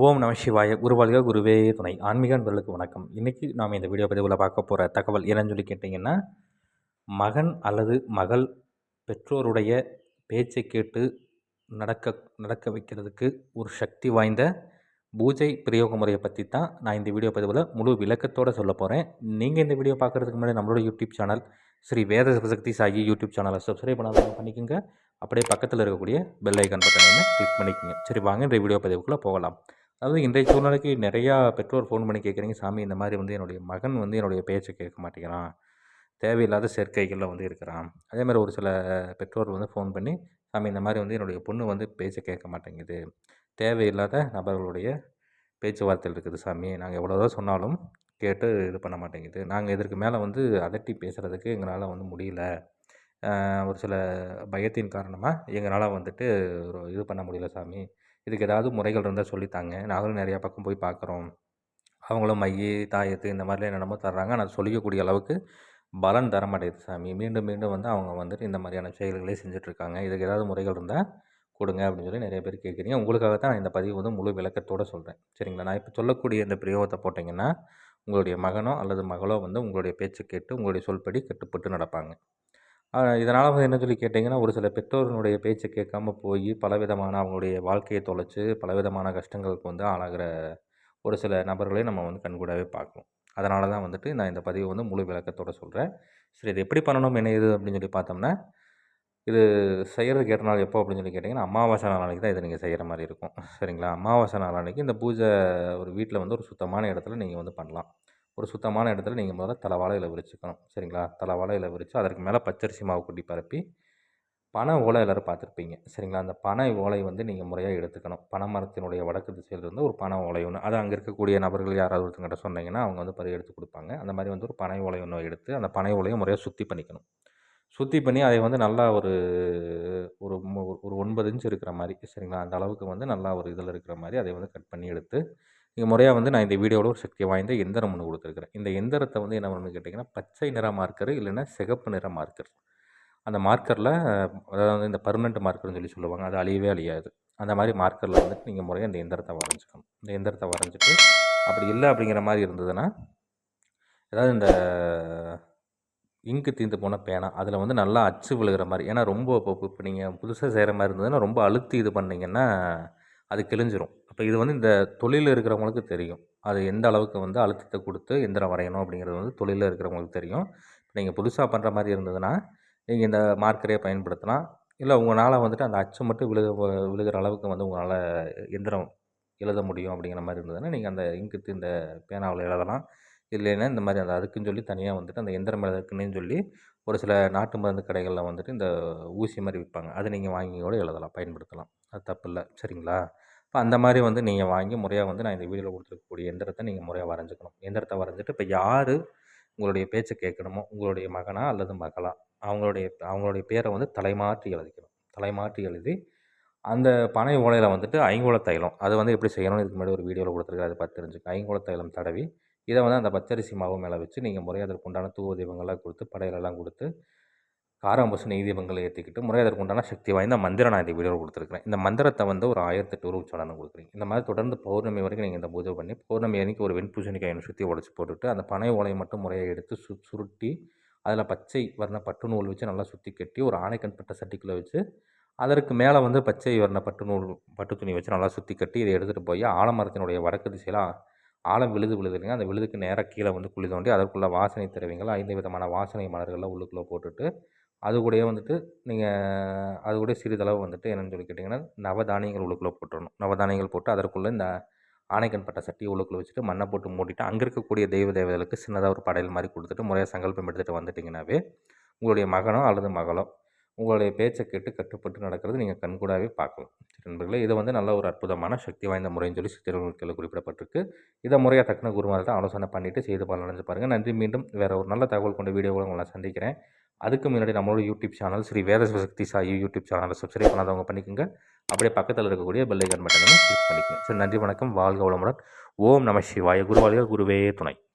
ஓம் நம சிவாய குருவாளிக குருவே துணை. ஆன்மீக நண்பர்களுக்கு வணக்கம். இன்றைக்கி நாம் இந்த வீடியோ பதிவில் பார்க்க போகிற தகவல் என்னன்னு சொல்லி கேட்டிங்கன்னா மகன் அல்லது மகள் பெற்றோருடைய பேச்சை கேட்டு நடக்க நடக்க வைக்கிறதுக்கு ஒரு சக்தி வாய்ந்த பூஜை பிரயோக முறையை பற்றி தான் நான் இந்த வீடியோ பதிவில் முழு விளக்கத்தோடு சொல்ல போகிறேன் நீங்கள் இந்த வீடியோ பார்க்குறதுக்கு முன்னாடி நம்மளோட யூடியூப் சேனல் ஸ்ரீ வேத சக்தி சாகி யூடியூப் சேனலை சப்ஸ்கிரைப் பண்ணாதவங்க பண்ணிக்கோங்க. அப்படியே பக்கத்தில் இருக்கக்கூடிய பெல் ஐக்கன் பட்டனை கிளிக் பண்ணிக்கோங்க. சரி வாங்க இந்த வீடியோ பதிவுக்குள்ளே போகலாம். அதாவது இன்றைய சூழ்நிலைக்கு நிறையா பெற்றோர் ஃபோன் பண்ணி கேட்குறீங்க சாமி இந்த மாதிரி வந்து என்னுடைய மகன் வந்து என்னுடைய பேச்சை கேட்க மாட்டேங்கிறான். தேவையில்லாத சேர்க்கைகளில் வந்து இருக்கிறான். அதே மாதிரி ஒரு சில பெற்றோர் வந்து ஃபோன் பண்ணி சாமி இந்த மாதிரி வந்து என்னுடைய பொண்ணு வந்து பேச்சை கேட்க மாட்டேங்குது. தேவையில்லாத நபர்களுடைய பேச்சுவார்த்தைகள் இருக்குது சாமி. நாங்கள் எவ்வளோதான் சொன்னாலும் கேட்டு இது பண்ண மாட்டேங்குது. நாங்கள் இதற்கு மேலே வந்து அதட்டி பேசுகிறதுக்கு எங்களால் வந்து முடியல. ஒரு சில பயத்தின் காரணமாக எங்களால் வந்துட்டு ஒரு இது பண்ண முடியல சாமி. இதுக்கு ஏதாவது முறைகள் இருந்தால் சொல்லித்தாங்க. நாங்களும் நிறையா பக்கம் போய் பார்க்குறோம். அவங்களும் மைய தாயத்து இந்த மாதிரிலாம் என்னென்னமோ தர்றாங்க. ஆனால் சொல்லிக்கக்கூடிய அளவுக்கு பலன் தர மாட்டேங்குது சாமி. மீண்டும் மீண்டும் வந்து அவங்க வந்துட்டு இந்த மாதிரியான செயல்களே செஞ்சிட்ருக்காங்க. இதுக்கு ஏதாவது முறைகள் இருந்தால் கொடுங்க அப்படின்னு சொல்லி நிறைய பேர் கேட்குறீங்க. உங்களுக்காக தான் நான் இந்த பதிவு வந்து முழு விளக்கத்தோடு சொல்கிறேன் சரிங்களா? நான் இப்போ சொல்லக்கூடிய இந்த பிரயோகத்தை போட்டிங்கன்னா உங்களுடைய மகனோ அல்லது மகளோ வந்து உங்களுடைய பேச்சு கேட்டு உங்களுடைய சொல்படி கட்டுப்பட்டு நடப்பாங்க. இதனால் வந்து என்ன சொல்லி கேட்டிங்கன்னா ஒரு சில பெற்றோர்களுடைய பேச்சை கேட்காம போய் பலவிதமான அவங்களுடைய வாழ்க்கையை தொலைச்சி பலவிதமான கஷ்டங்களுக்கு வந்து ஆளாகிற ஒரு சில நபர்களையும் நம்ம வந்து கண்கூடாகவே பார்க்கணும். அதனால தான் வந்துட்டு நான் இந்த பதிவை வந்து முழு விளக்கத்தோடு சொல்கிறேன் சரி இது எப்படி பண்ணணும் என்ன இது அப்படின்னு சொல்லி பார்த்தோம்னா இது செய்கிறது கேட்ட நாள் எப்போ அப்படின்னு சொல்லி கேட்டிங்கன்னா அமாவாசை நாள் அன்றைக்கி தான் இதை நீங்கள் செய்கிற மாதிரி இருக்கும். சரிங்களா? அமாவாசை நாளைக்கு இந்த பூஜை ஒரு வீட்டில் வந்து ஒரு சுத்தமான இடத்துல நீங்கள் வந்து பண்ணலாம். ஒரு சுத்தமான இடத்துல நீங்கள் முதல்ல தலைவாழை இலை விரிச்சுக்கணும். சரிங்களா? தலைவாழை விரித்து அதற்கு மேலே பச்சரிசி மாவு கொட்டி பரப்பி பனை ஓலை எல்லோரும் பார்த்துருப்பீங்க. சரிங்களா? அந்த பனை ஓலை வந்து நீங்கள் முறையாக எடுத்துக்கணும். பனை மரத்தினுடைய வடக்கு திசையிலிருந்து ஒரு பனை ஓலை ஒன்று அது அங்கே இருக்கக்கூடிய நபர்கள் யாராவது ஒருத்தங்கிட்ட சொன்னீங்கன்னா அவங்க வந்து பறி எடுத்து கொடுப்பாங்க. அந்த மாதிரி வந்து ஒரு பனை ஓலை ஒன்று எடுத்து அந்த பனை ஓலையை முறையாக சுற்றி பண்ணிக்கணும். சுத்தி பண்ணி அதை வந்து நல்லா ஒரு ஒரு ஒரு ஒன்பது இன்ச் இருக்கிற மாதிரி. சரிங்களா? அந்த அளவுக்கு வந்து நல்லா ஒரு இதில் இருக்கிற மாதிரி அதை வந்து கட் பண்ணி எடுத்து முறையாக வந்து நான் இந்த வீடியோவில் ஒரு சக்தி வாய்ந்த எந்திரம் ஒன்று கொடுத்துருக்குறேன். இந்த எந்திரத்தை வந்து என்ன பண்ணணும்னு கேட்டிங்கன்னா பச்சை நிற மார்க்கர் இல்லைன்னா சிகப்பு நிற மார்க்கர் அந்த மார்க்கரில் அதாவது இந்த பர்மனெண்ட் மார்க்கர்னு சொல்லி சொல்லுவாங்க அது அழியவே அழியாது. அந்த மாதிரி மார்க்கரில் வந்துட்டு நீங்கள் முறையாக இந்த எந்திரத்தை வரைஞ்சிக்கணும். இந்த எந்திரத்தை வரைஞ்சிட்டு அப்படி இல்லை அப்படிங்கிற மாதிரி இருந்ததுன்னா ஏதாவது இந்த இங்கு தீர்ந்து போன பேனா அதில் வந்து நல்லா அச்சு விழுகிற மாதிரி ஏன்னா ரொம்ப இப்போ இப்போ நீங்கள் புதுசாக செய்கிற மாதிரி இருந்ததுன்னா ரொம்ப அழுத்தி இது பண்ணிங்கன்னா அது கிழிஞ்சிரும். அப்போ இது வந்து இந்த தொழிலில் இருக்கிறவங்களுக்கு தெரியும். அது எந்த அளவுக்கு வந்து அழுத்தத்தை கொடுத்து எந்திரம் வரையணும் அப்படிங்கிறது வந்து தொழிலில் இருக்கிறவங்களுக்கு தெரியும். நீங்கள் புதுசாக பண்ணுற மாதிரி இருந்ததுன்னா நீங்கள் இந்த மார்க்கரே பயன்படுத்தலாம். இல்லை உங்களால் வந்துட்டு அந்த அச்சு மட்டும் விழுக விழுகிற அளவுக்கு வந்து உங்களால் எந்திரம் எழுத முடியும் அப்படிங்கிற மாதிரி இருந்ததுன்னா நீங்கள் அந்த இங்கு இந்த பேனாவில் எழுதலாம். இல்லைன்னா இந்த மாதிரி அந்த அதுக்குன்னு சொல்லி தனியாக வந்துட்டு அந்த எந்திரம் எழுதுக்குன்னு சொல்லி ஒரு சில நாட்டு மருந்து கடைகளில் வந்துட்டு இந்த ஊசி மாதிரி விற்பாங்க அதை நீங்கள் வாங்கி கூட எழுதலாம் பயன்படுத்தலாம். அது தப்பு இல்லை. சரிங்களா? இப்போ அந்த மாதிரி வந்து நீங்கள் வாங்கி முறையாக வந்து நான் இந்த வீடியோவில் கொடுத்துருக்கக்கூடிய எந்திரத்தை நீங்கள் முறையாக வரைஞ்சிக்கணும். எந்திரத்தை வரைஞ்சிட்டு இப்போ யார் உங்களுடைய பேச்சை கேட்கணுமோ உங்களுடைய மகனா அல்லது மகளா அவங்களுடைய அவங்களுடைய பேரை வந்து தலைமாற்றி எழுதிக்கணும். தலைமாற்றி எழுதி அந்த பனை ஓலையில் வந்துட்டு ஐங்கோல தைலம் அது வந்து எப்படி செய்யணும்னு இதுக்கு முன்னாடி ஒரு வீடியோவில் கொடுத்துருக்காரு அதை பார்த்து தெரிஞ்சுக்க ஐங்கோல தைலம் தடவி இதை வந்து அந்த பச்சரிசி மாவு மேலே வச்சு நீங்கள் முறையாக அதற்கு உண்டான தூவ தீபங்கள்லாம் கொடுத்து படையிலெல்லாம் கொடுத்து காராம்பசு நெய் தீபங்களை ஏற்றிக்கிட்டு முறையாக அதற்கு உண்டான சக்தி வாய்ந்த மந்திரம் நான் இந்த வீடியோ கொடுத்துருக்கிறேன். இந்த மந்திரத்தை வந்து ஒரு ஆயிரத்தெட்டு ரூபா உச்சாரணம் கொடுக்குறீங்க. இந்த மாதிரி தொடர்ந்து பௌர்ணமி வரைக்கும் நீங்கள் இந்த பூஜை பண்ணி பௌர்ணமி அன்றைக்கி ஒரு வெண்பூசணிக்காயை சுற்றி உடச்சி போட்டுட்டு அந்த பனை ஓலையை மட்டும் முறையை எடுத்து சு சுருட்டி அதில் பச்சை வர்ண பட்டு நூல் வச்சு நல்லா சுற்றி கட்டி ஒரு ஆணைக்கண் பட்ட சட்டிக்குள்ளே வச்சு அதற்கு மேலே வந்து பச்சை வர்ண பட்டு நூல் பட்டு துணி வச்சு நல்லா சுற்றி கட்டி இதை எடுத்துகிட்டு போய் ஆலமரத்தினுடைய வடக்கு திசையில் ஆழம் விழுது விழுதுங்க. அந்த விழுதுக்கு நேராக கீழே வந்து குழி தோண்டி அதற்குள்ளே வாசனை திரவியங்கள் ஐந்து விதமான வாசனை மலர்கள்லாம் உள்ளுக்குள்ளே போட்டுட்டு அது கூடயே வந்துட்டு நீங்கள் அது கூட சிறிதளவு வந்துட்டு என்னென்னு சொல்லி கேட்டிங்கன்னா நவதானியங்கள் உள்ளுக்குள்ளே போட்டுடணும் நவதானியங்கள் போட்டு அதற்குள்ளே இந்த ஆணைக்கண் பட்ட சட்டியை உள்ளுக்குள்ளே வச்சுட்டு மண்ணை போட்டு மூடிட்டு அங்கே இருக்கக்கூடிய தெய்வ தேவதைகளுக்கு சின்னதாக ஒரு படையல் மாதிரி கொடுத்துட்டு முறையாக சங்கல்பம் எடுத்துகிட்டு வந்துட்டிங்கனாவே உங்களுடைய மகனோ அல்லது மகளோ உங்களுடைய பேச்சை கேட்டு கட்டுப்பட்டு நடக்கிறது நீங்கள் கண்கூடாகவே பார்க்கலாம் நண்பர்களே இது வந்து நல்ல ஒரு அற்புதமான சக்தி வாய்ந்த முறைன்னு சொல்லி சித்திரங்களுக்கில் குறிப்பிடப்பட்டிருக்கு. இதை முறையாக தக்கன குருமாரத்தை ஆலோசனை பண்ணிவிட்டு செய்து பலனடைஞ்சு பாருங்கள் நன்றி மீண்டும் வேறு ஒரு நல்ல தகவல் கொண்ட வீடியோவில் உங்களை சந்திக்கிறேன். அதுக்கு முன்னாடி நம்மளோட YouTube channel Sri Veda Shakti Sai YouTube சேனலை சப்ஸ்கிரைப் பண்ணாதவங்க பண்ணிக்கோங்க. அப்படியே பக்கத்தில் இருக்கக்கூடிய பெல்லைக்கன் பட்டனை கிளிக் பண்ணிக்கோங்க. சரி நன்றி வணக்கம். வாழ்க வளமுடன். ஓம் நம சிவாய. குருவாளிகள் குருவே துணை.